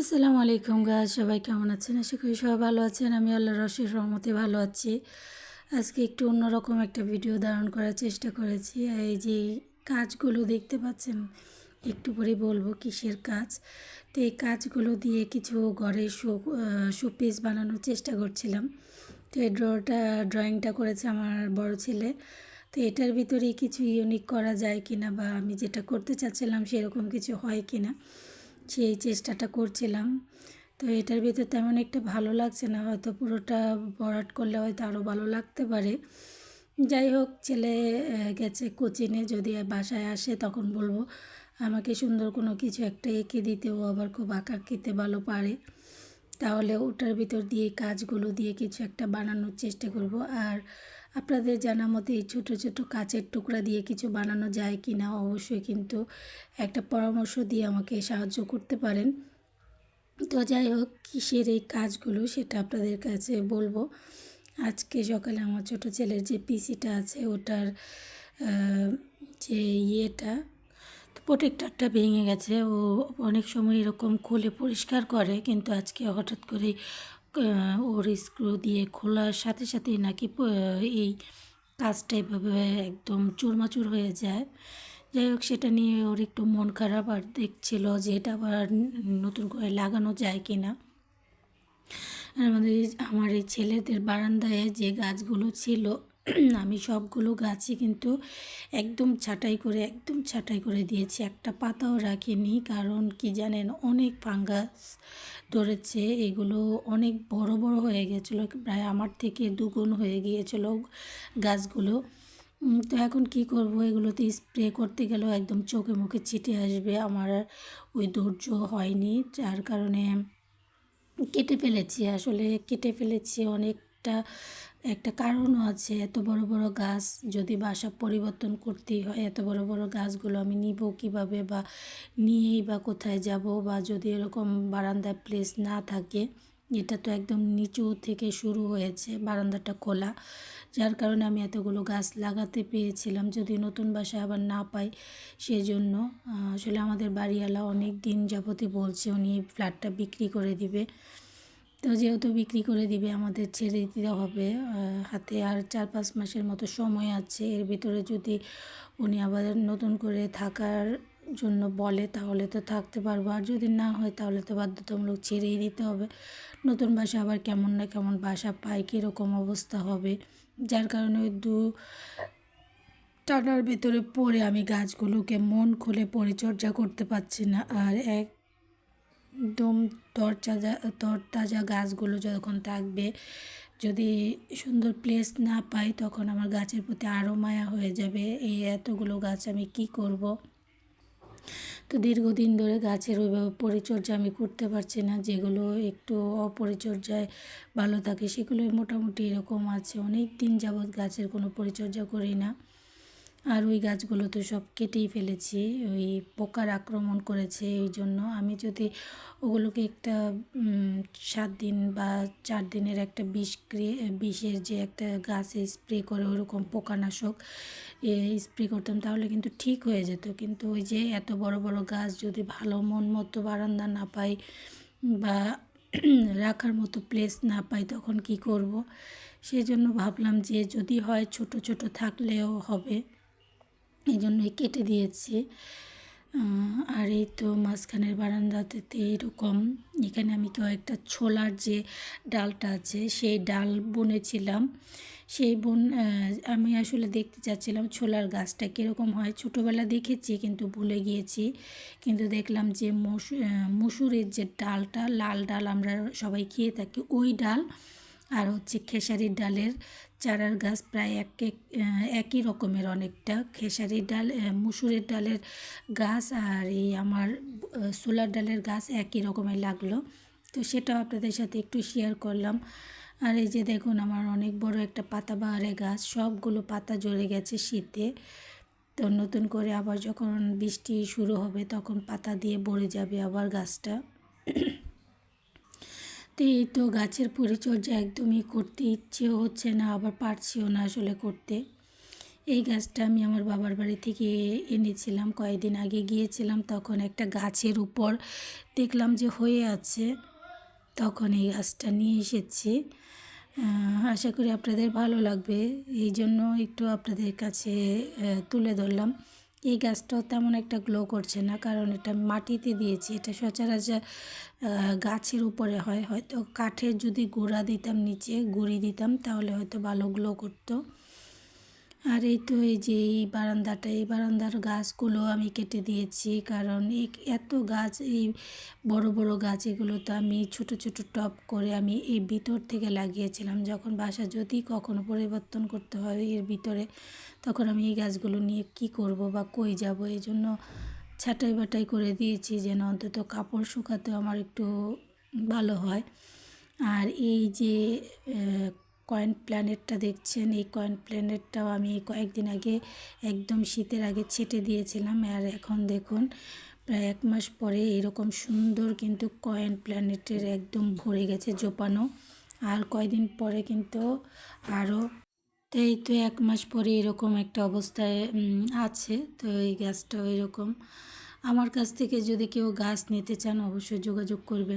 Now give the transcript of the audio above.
আসসালামু আলাইকুম গাছ সবাই কেমন আছেন? আশা করি সবাই ভালো আছেন। আমি আল্লাহ রশের রহমতে ভালো আছি। আজকে একটু অন্যরকম একটা ভিডিও ধারণ করার চেষ্টা করেছি। এই যে কাজগুলো দেখতে পাচ্ছেন, একটু পরে বলব কিসের কাজ। তো এই কাজগুলো দিয়ে কিছু ঘরে শো শোপিস বানানোর চেষ্টা করছিলাম। তো এই ড্রটা, ড্রয়িংটা করেছে আমার বড় ছেলে। তো এটার ভিতরেই কিছু ইউনিক করা যায় কিনা বা আমি যেটা করতে চাচ্ছিলাম সেরকম কিছু হয় কিনা। সেই চেষ্টাটা করছিলাম। তো এটার ভিতর তেমন একটা ভালো লাগছে না। হয়তো পুরোটা বরাট করলে হয়তো আরও ভালো লাগতে পারে। যাই হোক, ছেলে গেছে কোচিংয়ে যদি বাসায় আসে তখন বলব, আমাকে সুন্দর কোনো কিছু একটা এঁকে দিতে। ও আবার খুব আঁকা আঁকিতে ভালো পারে। তাহলে ওটার ভিতর দিয়ে কাজগুলো দিয়ে কিছু একটা বানানোর চেষ্টা করব। আর আপনাদের জানা মতে এই ছোটো ছোটো কাচের টুকরা দিয়ে কিছু বানানো যায় কি না? অবশ্যই কিন্তু একটা পরামর্শ দিয়ে আমাকে সাহায্য করতে পারেন। তো যাই হোক, কিসের এই কাজগুলো সেটা আপনাদের কাছে বলব। আজকে সকালে আমার ছোটো ছেলের যে পিসিটা আছে, ওটার যে ইয়েটা, প্রোটেক্টারটা ভেঙে গেছে। ও অনেক সময় এরকম খুলে পরিষ্কার করে, কিন্তু আজকে হঠাৎ করে ওর স্ক্রু দিয়ে খোলার সাথে সাথে নাকি এই কাজটা এভাবে একদম চুরমাচুর হয়ে যায়। যাই হোক, সেটা নিয়ে ওর একটু মন খারাপ আর দেখছিল যে এটা আবার নতুন করে লাগানো যায় কি না আমাদের আমার এই ছেলেদের বারান্দায় যে গাছগুলো ছিল আমি সবগুলো গাছই কিন্তু একদম ছাটাই করে, একদম ছাটাই করে দিয়েছি। একটা পাতাও রাখিনি, কারণ কি জানেন, অনেক ফাঙ্গাস ধরেছে। এগুলো অনেক বড় বড় হয়ে গেছিল, প্রায় আমার থেকে দুগুণ হয়ে গিয়েছিল গাছগুলো। তো এখন কি করব? এগুলোতে স্প্রে করতে গেলেও একদম চোখে মুখে ছিটে আসবে। আমার ওই ধৈর্য হয়নি, যার কারণে কেটে ফেলেছি। আসলে কেটে ফেলেছি অনেকটা একটা কারণও আছে, এত বড় বড় গাছ যদি বাসা পরিবর্তন করতেই হয়, এত বড় বড় গাছগুলো আমি নিব কীভাবে বা নিয়েই বা কোথায় যাব বা যদি এরকম বারান্দায় প্লেস না থাকে, এটা তো একদম নিচু থেকে শুরু হয়েছে বারান্দাটা খোলা। যার কারণে আমি এতগুলো গাছ লাগাতে পেয়েছিলাম যদি নতুন বাসায় আবার না পাই সেজন্য। আসলে আমাদের বাড়িওয়ালা অনেক দিন যাবতে বলছে উনি ফ্ল্যাটটা বিক্রি করে দিবে। তো যেহেতু বিক্রি করে দিবে আমাদের ছেড়ে দিতে হবে হাতে আর চার পাঁচ মাসের মতো সময় আছে। এর ভিতরে যদি উনি আবার নতুন করে থাকার জন্য বলে, তাহলে তো থাকতে পারব। আর যদি না হয়, তাহলে তো বাধ্যতামূলক ছেড়েই দিতে হবে। নতুন বাসা আবার কেমন না কেমন বাসা পায়, কীরকম অবস্থা হবে? যার কারণে ওই দু টানার ভেতরে পড়ে আমি গাছগুলোকে মন খুলে পরিচর্যা করতে পারছি না। আর এক একদম তরতাজা তরতাজা গাছগুলো যখন থাকবে, যদি সুন্দর প্লেস না পাই, তখন আমার গাছের প্রতি আরও মায়া হয়ে যাবে। এই এতগুলো গাছ আমি কি করব। তো দীর্ঘদিন ধরে গাছের ওইভাবে পরিচর্যা আমি করতে পারছি না, যেগুলো একটু অপরিচর্যায় ভালো থাকে সেগুলো মোটামুটি এরকম আছে। অনেক দিন যাবৎ গাছের কোনো পরিচর্যা করি না। আর ওই গাছগুলো তো সব কেটেই ফেলেছি, ওই পোকার আক্রমণ করেছে এই জন্য। আমি যদি ওগুলোকে একটা সাত দিন বা চার দিনের একটা বিষ ক্রিয়ে, বিষের যে একটা গাছে স্প্রে করে ওরকম পোকানাশক স্প্রে করতাম, তাহলে কিন্তু ঠিক হয়ে যেত। কিন্তু ওই যে এত বড় বড় গাছ যদি ভালো মন মতো বারান্দা না পাই বা রাখার মতো প্লেস না পাই, তখন কি করব? সেই জন্য ভাবলাম যে যদি হয় ছোট ছোট থাকলেও হবে। এই জন্যই কেটে দিয়েছি। আর এই তো মাঝখানের বারান্দাতে এরকম। এখানে আমি কয়েকটা ছোলার যে ডালটা আছে, সেই ডাল বুনেছিলাম। সেই বোন আমি আসলে দেখতে চাচ্ছিলাম ছোলার গাছটা কীরকম হয়। ছোটোবেলা দেখেছি কিন্তু ভুলে গিয়েছি। কিন্তু দেখলাম যে মসুরের যে ডালটা, লাল ডাল আমরা সবাই খেয়ে থাকি, ওই ডাল আর হচ্ছে খেসারির ডালের চারার গাছ প্রায় এক একই রকমের অনেকটা। খেসারির ডাল মুসুরের ডালের গাছ আর এই আমার সোলার ডালের গাছ একই রকমের লাগল। তো সেটাও আপনাদের সাথে একটু শেয়ার করলাম। আর এই যে দেখুন, আমার অনেক বড় একটা পাতাবাহারে গাছ, সবগুলো পাতা ঝরে গেছে শীতে। তো নতুন করে আবার যখন বৃষ্টি শুরু হবে, তখন পাতা দিয়ে ভরে যাবে আবার গাছটা। তো এই তো গাছের পরিচর্যা একদমই করতে ইচ্ছেও হচ্ছে না, আবার পারছিও না আসলে করতে। এই গাছটা আমি আমার বাবার বাড়ি থেকে এনেছিলাম, কয়েকদিন আগে গিয়েছিলাম, তখন একটা গাছের উপর দেখলাম যে হয়ে আছে, তখন এই গাছটা নিয়ে এসেছি। আশা করি আপনাদের ভালো লাগবে, এই জন্য একটু আপনাদের কাছে তুলে ধরলাম। এই গাছটাও তেমন একটা গ্লো করছে না, কারণ এটা মাটিতে দিয়েছি, এটা সচরাচর গাছের উপরে হয়। হয়তো কাঠের যদি গোড়া দিতাম নিচে, গুঁড়ি দিতাম, তাহলে হয়তো ভালো গ্লো করতো। আর এই তো এই যে এই বারান্দাটা, এই বারান্দার গাছগুলো আমি কেটে দিয়েছি। কারণ এই এত গাছ, এই বড় বড় গাছ এগুলো তো আমি ছোট ছোট টপ করে আমি এই ভিতর থেকে লাগিয়েছিলাম। যখন বাসা যদি কখনো পরিবর্তন করতে হয় এর ভিতরে, তখন আমি এই গাছগুলো নিয়ে কি করব বা কই যাব? এই জন্য ছাটাই বাটাই করে দিয়েছি যেন অন্তত কাপড় শুকাতে আমার একটু ভালো হয়। আর এই যে কয়েন প্ল্যানেটটা দেখছেন, এই কয়েন প্ল্যানেটটাও আমি কয়েকদিন আগে একদম শীতের আগে ছেটে দিয়েছিলাম আর এখন দেখুন, প্রায় এক মাস পরে এরকম সুন্দর কিন্তু কয়েন প্ল্যানেটের একদম ভরে গেছে জোপানো। আর কয়দিন পরে কিন্তু আরও তো এই তো এক মাস পরে এরকম একটা অবস্থায় আছে। তো এই গাছটাও এরকম। আমার কাছ থেকে যদি কেউ গাছ নিতে চান অবশ্যই যোগাযোগ করবেন।